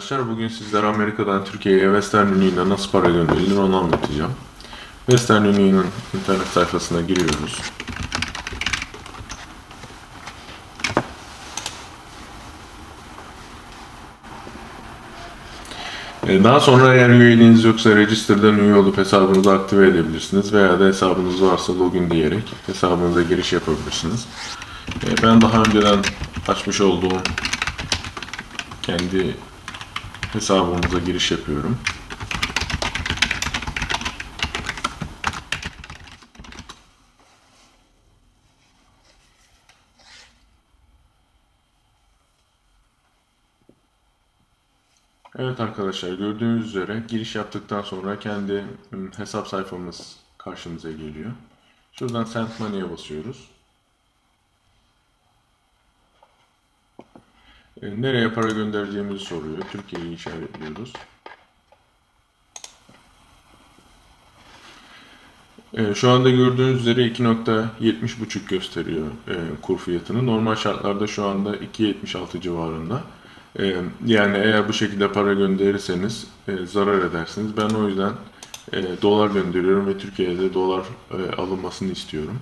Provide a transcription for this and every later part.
arkadaşlar. Bugün sizlere Amerika'dan Türkiye'ye Western Union'a nasıl para gönderilir onu anlatacağım. Western Union'un internet sayfasına giriyoruz. Ee, Daha sonra eğer üyeliğiniz yoksa Register'dan üye olup hesabınızı aktive edebilirsiniz veya da hesabınız varsa login diyerek hesabınıza giriş yapabilirsiniz. Ee, Ben daha önceden açmış olduğum kendi hesabımıza giriş yapıyorum. Evet arkadaşlar gördüğünüz üzere giriş yaptıktan sonra kendi ım, hesap sayfamız karşımıza geliyor. Şuradan Send Money'e basıyoruz. Nereye para göndereceğimizi soruyor. Türkiye'yi işaretliyoruz. E, Şu anda gördüğünüz üzere 2.70.5 gösteriyor e, kur fiyatını. Normal şartlarda şu anda 2.76 civarında. E, Yani eğer bu şekilde para gönderirseniz e, zarar edersiniz. Ben o yüzden e, dolar gönderiyorum ve Türkiye'de dolar e, alınmasını istiyorum.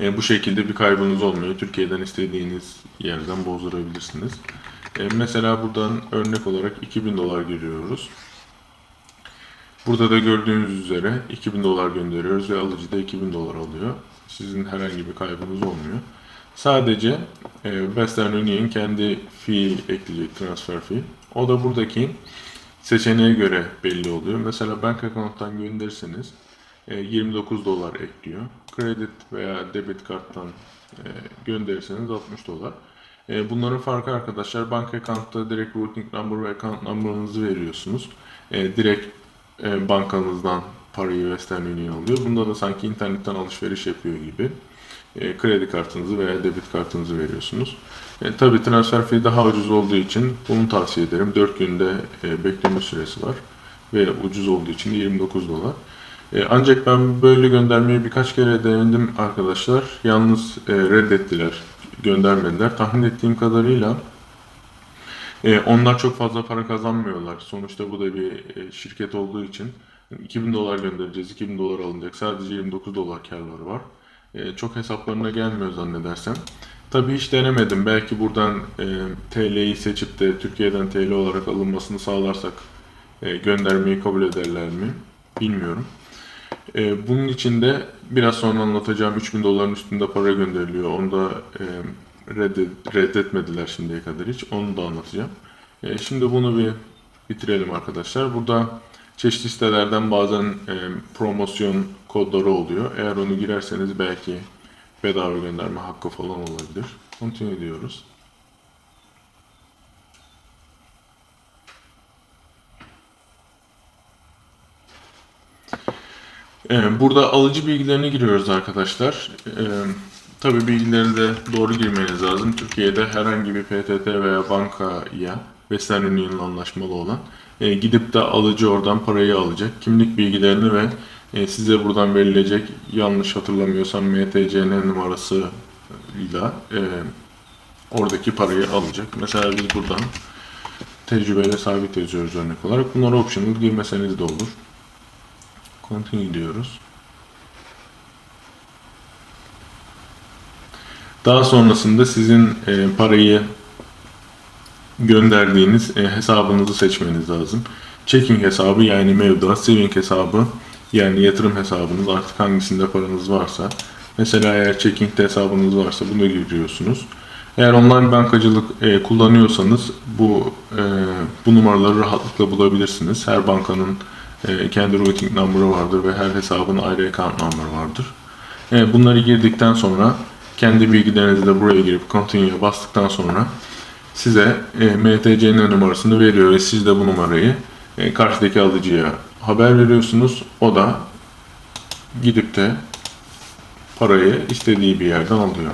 E, bu şekilde bir kaybınız olmuyor. Türkiye'den istediğiniz yerden bozdurabilirsiniz. E, mesela buradan örnek olarak 2000 dolar giriyoruz. Burada da gördüğünüz üzere 2000 dolar gönderiyoruz ve alıcı da 2000 dolar alıyor. Sizin herhangi bir kaybınız olmuyor. Sadece e, Western Union kendi fee ekleyecek, transfer fee. O da buradaki seçeneğe göre belli oluyor. Mesela bank account'tan gönderirseniz e, 29 dolar ekliyor. Kredi veya debit karttan e, gönderirseniz 60 dolar. E, Bunların farkı arkadaşlar bank account'ta direkt routing number ve account number'ınızı veriyorsunuz. E, Direkt e, bankanızdan parayı Western Union alıyor. Bunda da sanki internetten alışveriş yapıyor gibi e, kredi kartınızı veya debit kartınızı veriyorsunuz. E, Tabi transfer fee daha ucuz olduğu için bunu tavsiye ederim. 4 günde e, bekleme süresi var ve ucuz olduğu için de 29 dolar. E, ancak ben böyle göndermeyi birkaç kere denedim arkadaşlar. Yalnız e, reddettiler, göndermediler. Tahmin ettiğim kadarıyla e, onlar çok fazla para kazanmıyorlar. Sonuçta bu da bir şirket olduğu için 2000 dolar göndereceğiz, 2000 dolar alınacak. Sadece 29 dolar karları var. Çok hesaplarına gelmiyor zannedersem. Tabii hiç denemedim. Belki buradan TL'yi seçip de Türkiye'den TL olarak alınmasını sağlarsak göndermeyi kabul ederler mi? Bilmiyorum. E, bunun için de biraz sonra anlatacağım 3000 doların üstünde para gönderiliyor. Onu da e, reddet, reddetmediler şimdiye kadar hiç. Onu da anlatacağım. E, şimdi bunu bir bitirelim arkadaşlar. Burada çeşitli sitelerden bazen e, promosyon kodları oluyor. Eğer onu girerseniz belki bedava gönderme hakkı falan olabilir. Continue diyoruz. Burada alıcı bilgilerini giriyoruz arkadaşlar. Ee, Tabii bilgileri de doğru girmeniz lazım. Türkiye'de herhangi bir PTT veya bankaya Western Union'la anlaşmalı olan e, gidip de alıcı oradan parayı alacak. Kimlik bilgilerini ve e, size buradan verilecek yanlış hatırlamıyorsam MTCN numarasıyla e, oradaki parayı alacak. Mesela biz buradan tecrübeyle sabit yazıyoruz örnek olarak. Bunları optional girmeseniz de olur. Continue diyoruz. Daha sonrasında sizin e, parayı gönderdiğiniz e, hesabınızı seçmeniz lazım. Checking hesabı yani mevduat, saving hesabı yani yatırım hesabınız artık hangisinde paranız varsa. Mesela eğer checking'de hesabınız varsa bunu giriyorsunuz. Eğer online bankacılık e, kullanıyorsanız bu e, bu numaraları rahatlıkla bulabilirsiniz. Her bankanın e, kendi routing number'ı vardır ve her hesabın ayrı account number vardır. E, bunları girdikten sonra kendi bilgilerinizi de buraya girip continue'ya bastıktan sonra size e, MTC'nin numarasını veriyor ve siz de bu numarayı e, karşıdaki alıcıya haber veriyorsunuz. O da gidip de parayı istediği bir yerden alıyor.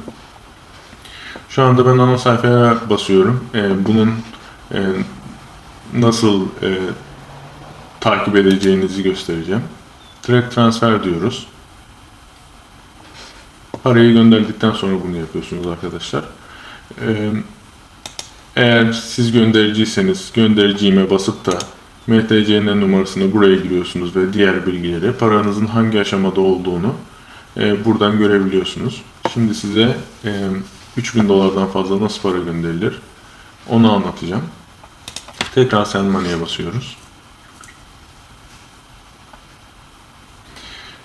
Şu anda ben ana sayfaya basıyorum. Bunun nasıl takip edeceğinizi göstereceğim. Track transfer diyoruz. Parayı gönderdikten sonra bunu yapıyorsunuz arkadaşlar. Ee, Eğer siz göndericiyseniz göndericiğime basıp da MTC'nin numarasını buraya giriyorsunuz ve diğer bilgileri paranızın hangi aşamada olduğunu e, buradan görebiliyorsunuz. Şimdi size e, 3000 dolardan fazla nasıl para gönderilir onu anlatacağım. Tekrar Send Money'e basıyoruz.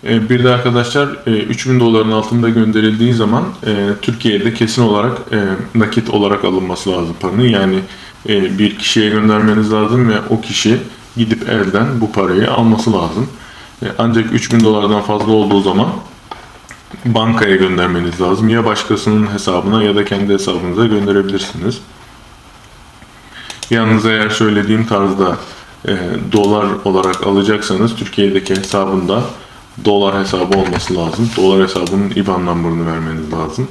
Bir de arkadaşlar e, 3000 doların altında gönderildiği zaman e, Türkiye'de kesin olarak e, nakit olarak alınması lazım paranın. Yani e, bir kişiye göndermeniz lazım ve o kişi gidip elden bu parayı alması lazım. E, Ancak 3000 dolardan fazla olduğu zaman bankaya göndermeniz lazım. Ya başkasının hesabına ya da kendi hesabınıza gönderebilirsiniz. Yalnız eğer söylediğim tarzda e, dolar olarak alacaksanız Türkiye'deki hesabında dolar hesabı olması lazım. Dolar hesabının IBAN numarını vermeniz lazım.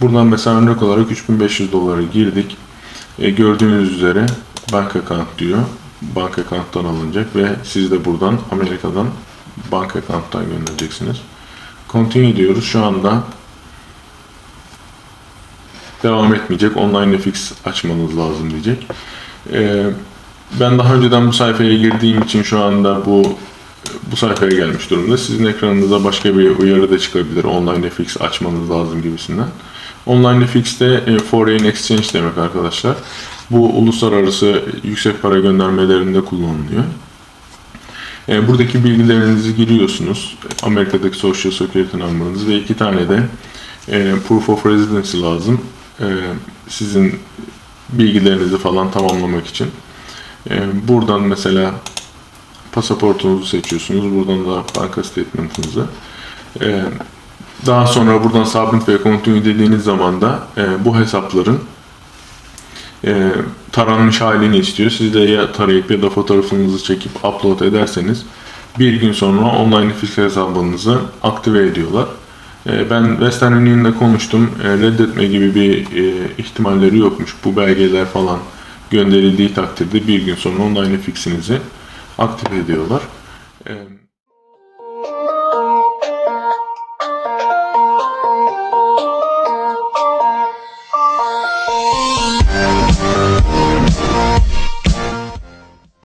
Buradan mesela örnek olarak 3500 doları girdik. E, gördüğünüz üzere bank account diyor. Bank account'tan alınacak ve siz de buradan Amerika'dan bank account'tan göndereceksiniz. Continue diyoruz. Şu anda devam etmeyecek. Online FX açmanız lazım diyecek. Ee, ben daha önceden bu sayfaya girdiğim için şu anda bu bu sayfaya gelmiş durumda. Sizin ekranınıza başka bir uyarı da çıkabilir. Online FX açmanız lazım gibisinden. Online FX de e, foreign exchange demek arkadaşlar. Bu uluslararası yüksek para göndermelerinde kullanılıyor. E, buradaki bilgilerinizi giriyorsunuz. Amerika'daki Social Security number'ınız ve iki tane de e, proof of residency lazım. E, sizin bilgilerinizi falan tamamlamak için. Buradan mesela pasaportunuzu seçiyorsunuz. Buradan da banka statement'ınızı. E, daha sonra buradan submit ve continue dediğiniz zaman da e, bu hesapların e, taranmış halini istiyor. Siz de ya tarayıp ya da fotoğrafınızı çekip upload ederseniz bir gün sonra online FX hesabınızı aktive ediyorlar. E, ben Western Union'la konuştum. E, reddetme gibi bir e, ihtimalleri yokmuş. Bu belgeler falan gönderildiği takdirde bir gün sonra online FX'inizi aktive ediyorlar.